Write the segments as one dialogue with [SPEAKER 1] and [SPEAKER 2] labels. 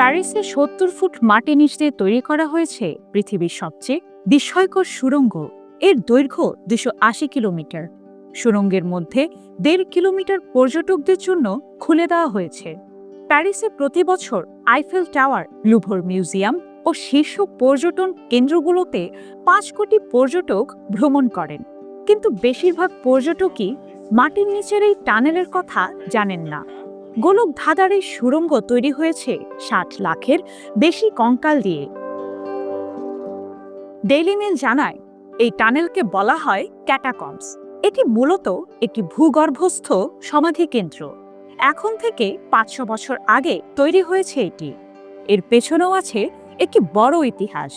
[SPEAKER 1] প্যারিসে সত্তর ফুট মাটি নিচ দিয়ে তৈরি করা হয়েছে পৃথিবীর সবচেয়ে বিস্ময়কর সুড়ঙ্গ এর দৈর্ঘ্য দুশো আশি কিলোমিটার। সুড়ঙ্গের মধ্যে দেড় কিলোমিটার পর্যটকদের জন্য খুলে দেওয়া হয়েছে। প্যারিসে প্রতি বছর আইফেল টাওয়ার, লুভর মিউজিয়াম ও শীর্ষ পর্যটন কেন্দ্রগুলোতে পাঁচ কোটি পর্যটক ভ্রমণ করেন। কিন্তু বেশিরভাগ পর্যটকই মাটির নিচের এই টানেলের কথা জানেন না। গোলক ধাঁধার এই সুড়ঙ্গ তৈরি হয়েছে ষাট লাখের বেশি কঙ্কাল দিয়ে। ডেইলি মেল জানায়, এই টানেলকে বলা হয় ক্যাটাকমস এটি মূলত একটি ভূগর্ভস্থ সমাধি কেন্দ্র। এখন থেকে পাঁচশো বছর আগে তৈরি হয়েছে এটি। এর পেছনেও আছে একটি বড় ইতিহাস।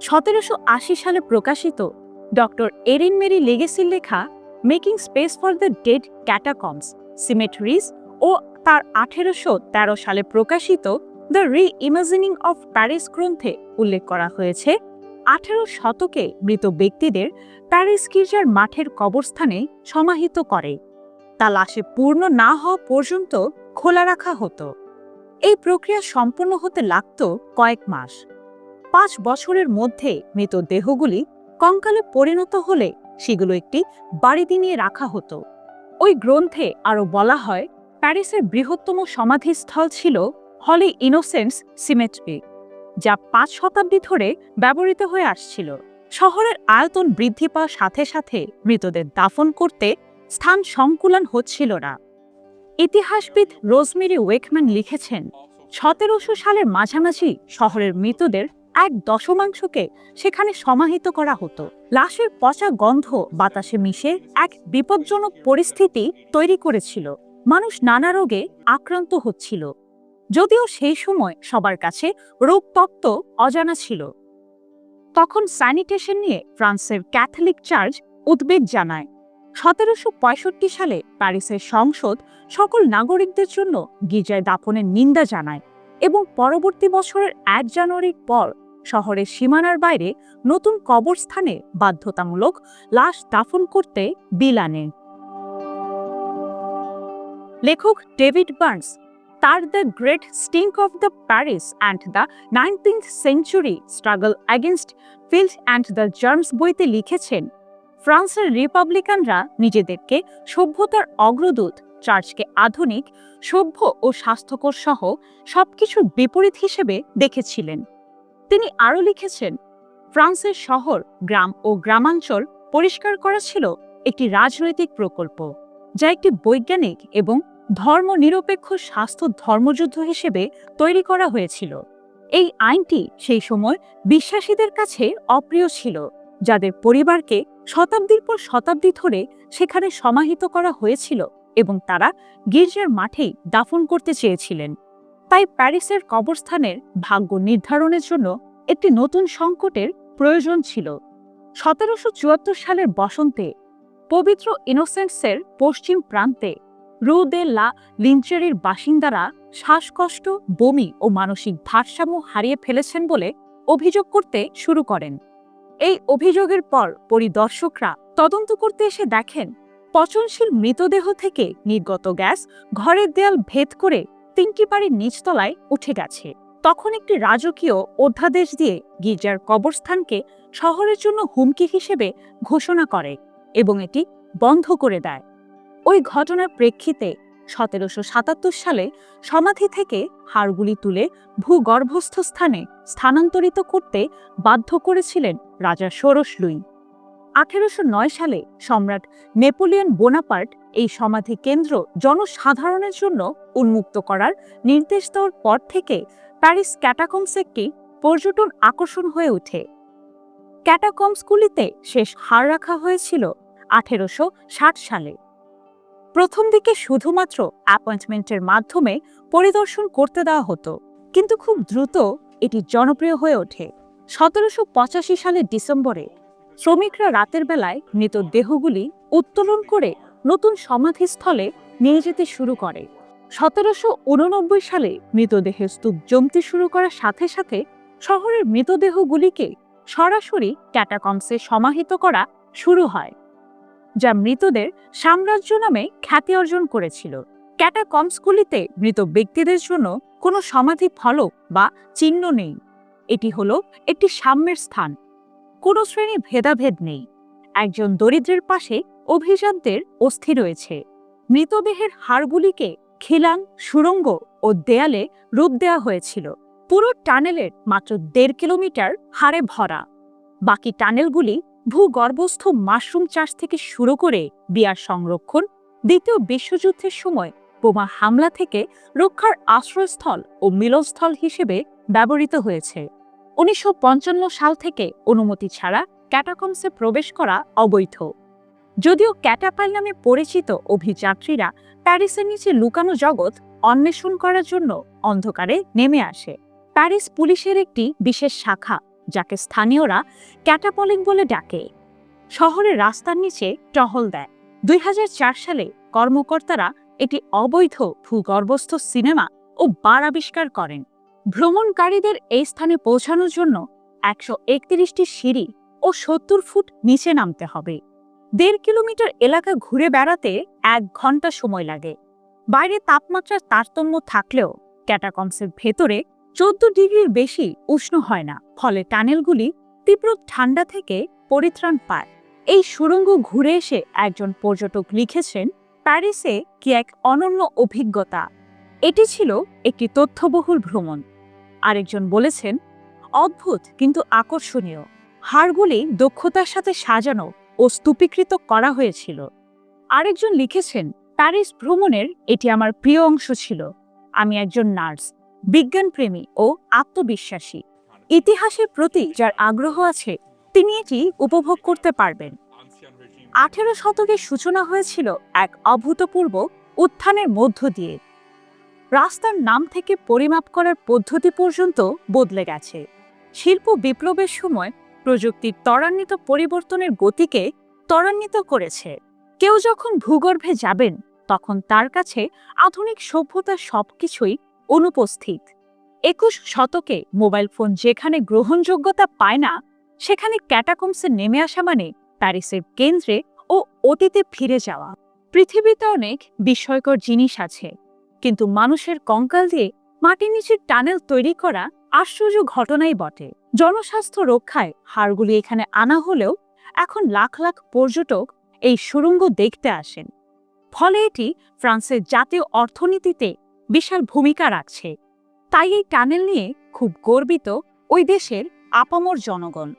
[SPEAKER 1] সতেরোশো আশি সালে প্রকাশিত ডক্টর এরিন মেরি লেগেসির লেখা, making space for the dead catacombs cemeteries ও তার আঠেরোশো তেরো সালে প্রকাশিত দ্য রি ইমাজিনিং অফ প্যারিস গ্রন্থে উল্লেখ করা হয়েছে, আঠেরো শতকে মৃত ব্যক্তিদের প্যারিস গির্জার মাঠের কবরস্থানে সমাহিত করে। তা লাশে পূর্ণ না হওয়া পর্যন্ত খোলা রাখা হতো। এই প্রক্রিয়া সম্পন্ন হতে লাগত কয়েক মাস। পাঁচ বছরের মধ্যে মৃত দেহগুলি কঙ্কালে পরিণত হলে সেগুলো একটি বাড়িতে নিয়ে রাখা হতো। ওই গ্রন্থে আরও বলা হয় প্যারিসের বৃহত্তম সমাধিস্থল ছিল হলি ইনোসেন্স সিমেট্রি, যা পাঁচ শতাব্দী ধরে ব্যবহৃত হয়ে আসছিল। শহরের আয়তন বৃদ্ধি পাওয়ার সাথে সাথে মৃতদের দাফন করতে স্থান সংকুলন হচ্ছিল না। ইতিহাসবিদ রোজমেরি ওয়েকম্যান লিখেছেন, সতেরোশো সালের মাঝামাঝি শহরের মৃতদের এক দশমাংশকে সেখানে সমাহিত করা হতো। লাশের পচা গন্ধ বাতাসে মিশে এক বিপজ্জনক পরিস্থিতি তৈরি করেছিল। মানুষ নানা রোগে আক্রান্ত হচ্ছিল। যদিও সেই সময় সবার কাছে রোগ তত্ত্ব অজানা ছিল। তখন স্যানিটেশন নিয়ে ফ্রান্সের ক্যাথলিক চার্চ উদ্বেগ জানায়। সতেরোশো পঁয়ষট্টি সালে প্যারিসের সংসদ সকল নাগরিকদের জন্য গির্জায় দাফনের নিন্দা জানায় এবং পরবর্তী বছরের এক জানুয়ারির পর শহরের সীমানার বাইরে নতুন কবরস্থানে বাধ্যতামূলক লাশ দাফন করতে বিল আনে লেখক ডেভিড বার্নস, তার the great stink of the Paris and the nineteenth century struggle against field and the germs বইতে লিখেছেন, ফ্রান্সের রিপাবলিকানরা নিজেদেরকে সভ্যতার অগ্রদূত, চার্চকে আধুনিক, সভ্য ও স্বাস্থ্যকর সহ সবকিছুর বিপরীত হিসেবে দেখেছিলেন। তিনি আরও লিখেছেন, ফ্রান্সের শহর, গ্রাম ও গ্রামাঞ্চল পরিষ্কার করা ছিল একটি রাজনৈতিক প্রকল্প, যা একটি বৈজ্ঞানিক এবং ধর্মনিরপেক্ষ স্বাস্থ্য ধর্মযুদ্ধ হিসেবে তৈরি করা হয়েছিল। এই আইনটি সেই সময় বিশ্বাসীদের কাছে অপ্রিয় ছিল, যাদের পরিবারকে শতাব্দীর পর শতাব্দী ধরে সেখানে সমাহিত করা হয়েছিল এবং তারা গির্জার মাঠেই দাফন করতে চেয়েছিলেন। তাই প্যারিসের কবরস্থানের ভাগ্য নির্ধারণের জন্য একটি নতুন সংকটের প্রয়োজন ছিল। সতেরোশো চুয়াত্তর সালের বসন্তে পবিত্র ইনোসেন্টসের পশ্চিম প্রান্তে রু দে লা লিঞ্চেরির বাসিন্দারা শ্বাসকষ্ট, বমি ও মানসিক ভারসাম্য হারিয়ে ফেলেছেন বলে অভিযোগ করতে শুরু করেন। এই অভিযোগের পর পরিদর্শকরা তদন্ত করতে এসে দেখেন, পচনশীল মৃতদেহ থেকে নির্গত গ্যাস ঘরের দেয়াল ভেদ করে তিনটি বাড়ির নিচতলায় উঠে গেছে। তখন একটি রাজকীয় অধ্যাদেশ দিয়ে গির্জার কবরস্থানকে শহরের জন্য হুমকি হিসেবে ঘোষণা করে এবং এটি বন্ধ করে দেয়। ওই ঘটনার প্রেক্ষিতে সতেরোশো সাতাত্তর সালে সমাধি থেকে হাড়গুলি তুলে ভূগর্ভস্থ স্থানে স্থানান্তরিত করতে বাধ্য করেছিলেন রাজা ষোড়শ লুই। আঠেরোশো নয় সালে সম্রাট নেপোলিয়ন বোনাপার্ট এই সমাধি কেন্দ্র জনসাধারণের জন্য উন্মুক্ত করার নির্দেশ দেওয়ার পর থেকে প্যারিস ক্যাটাকমস একটি পর্যটন আকর্ষণ হয়ে ওঠে। ক্যাটাকমসগুলিতে শেষ হার রাখা হয়েছিল আঠেরোশো ষাট সালে। প্রথম দিকে শুধুমাত্র অ্যাপয়েন্টমেন্টের মাধ্যমে পরিদর্শন করতে দেওয়া হতো। কিন্তু খুব দ্রুত এটি জনপ্রিয় হয়ে ওঠে। সতেরোশো পঁচাশি সালের ডিসেম্বরে শ্রমিকরা রাতের বেলায় মৃতদেহগুলি উত্তোলন করে নতুন সমাধিস্থলে নিয়ে যেতে শুরু করে। সতেরোশো উননব্বই সালে মৃতদেহের স্তূপ জমতে শুরু করার সাথে সাথে শহরের মৃতদেহগুলিকে সরাসরি ক্যাটাকমসে সমাহিত করা শুরু হয়। যা মৃতদের সাম্রাজ্য নামে খ্যাতি অর্জন করেছিল। ক্যাটাকমসগুলিতে মৃত ব্যক্তিদের জন্য কোনো সমাধি ফলক বা চিহ্ন নেই। এটি হলো একটি সাম্যের স্থান। কোনো শ্রেণি ভেদাভেদ নেই। একজন দরিদ্রের পাশে অভিজাতদের অস্থি রয়েছে। মৃতদেহের হাড়গুলিকে খিলান সুড়ঙ্গ ও দেয়ালে রূপ দেওয়া হয়েছিল। পুরো টানেলের মাত্র দেড় কিলোমিটার হাড়ে ভরা। বাকি টানেলগুলি ভূগর্ভস্থ মাশরুম চাষ থেকে শুরু করে বিয়ার সংরক্ষণ, দ্বিতীয় বিশ্বযুদ্ধের সময় বোমা হামলা থেকে রক্ষার আশ্রয়স্থল ও মিলনস্থল হিসেবে ব্যবহৃত হয়েছে। উনিশশো পঞ্চান্ন সাল থেকে অনুমতি ছাড়া ক্যাটাকমসে প্রবেশ করা অবৈধ। যদিও ক্যাটাপাল নামে পরিচিত অভিযাত্রীরা প্যারিসের নিচে লুকানো জগৎ অন্বেষণ করার জন্য অন্ধকারে নেমে আসে। প্যারিস পুলিশের একটি বিশেষ শাখা যাকে স্থানীয়রা ক্যাটাপলিং বলে ডাকে। শহরের রাস্তার নিচে টহল দেয়। দুই হাজার চার সালে কর্মকর্তারা এটি অবৈধ ভূগর্ভস্থ সিনেমা ও বার আবিষ্কার করেন। ভ্রমণকারীদের এই স্থানে পৌঁছানোর জন্য একশো একত্রিশটি সিঁড়ি ও সত্তর ফুট নিচে নামতে হবে। দেড় কিলোমিটার এলাকা ঘুরে বেড়াতে এক ঘণ্টা সময় লাগে। বাইরে তাপমাত্রার তারতম্য থাকলেও ক্যাটাকমসের ভেতরে চোদ্দ ডিগ্রির বেশি উষ্ণ হয় না, ফলে টানেলগুলি তীব্র ঠান্ডা থেকে পরিত্রাণ পায়। এই সুড়ঙ্গ ঘুরে এসে একজন পর্যটক লিখেছেন, প্যারিসে কি এক অনন্য অভিজ্ঞতা। এটি ছিল একটি তথ্যবহুল ভ্রমণ। আরেকজন বলেছেন, অদ্ভুত, কিন্তু আকর্ষণীয়। হাড়গুলি দক্ষতার সাথে সাজানো ও স্তূপীকৃত করা হয়েছিল। আরেকজন লিখেছেন, প্যারিস ভ্রমণের এটি আমার প্রিয় অংশ ছিল। আমি একজন নার্স। বিজ্ঞানপ্রেমী ও আত্মবিশ্বাসী। ইতিহাসের প্রতি যার আগ্রহ আছে, তিনি এটি উপভোগ করতে পারবেন। আঠেরো শতকের সূচনা হয়েছিল এক অভূতপূর্ব উত্থানের মধ্য দিয়ে। রাস্তার নাম থেকে পরিমাপ করার পদ্ধতি পর্যন্ত বদলে গেছে। শিল্প বিপ্লবের সময় প্রযুক্তির ত্বরান্বিত পরিবর্তনের গতিকে ত্বরান্বিত করেছে। কেউ যখন ভূগর্ভে যাবেন, তখন তার কাছে আধুনিক সভ্যতার সবকিছুই অনুপস্থিত। একুশ শতকে মোবাইল ফোন যেখানে গ্রহণযোগ্যতা পায় না, সেখানে ক্যাটাকমসে নেমে আসা মানে প্যারিসের কেন্দ্রে ও অতীতে ফিরে যাওয়া। পৃথিবীতে অনেক বিস্ময়কর জিনিস আছে, কিন্তু মানুষের কঙ্কাল দিয়ে মাটির নিচের টানেল তৈরি করা আশ্চর্য ঘটনাই বটে। জনস্বাস্থ্য রক্ষায় হাড়গুলি এখানে আনা হলেও এখন লাখ লাখ পর্যটক এই সুড়ঙ্গ দেখতে আসেন। ফলে এটি ফ্রান্সের জাতীয় অর্থনীতিতে বিশাল ভূমিকা রাখছে। তাই এই টানেল নিয়ে খুব গর্বিত ওই দেশের আপামর জনগণ।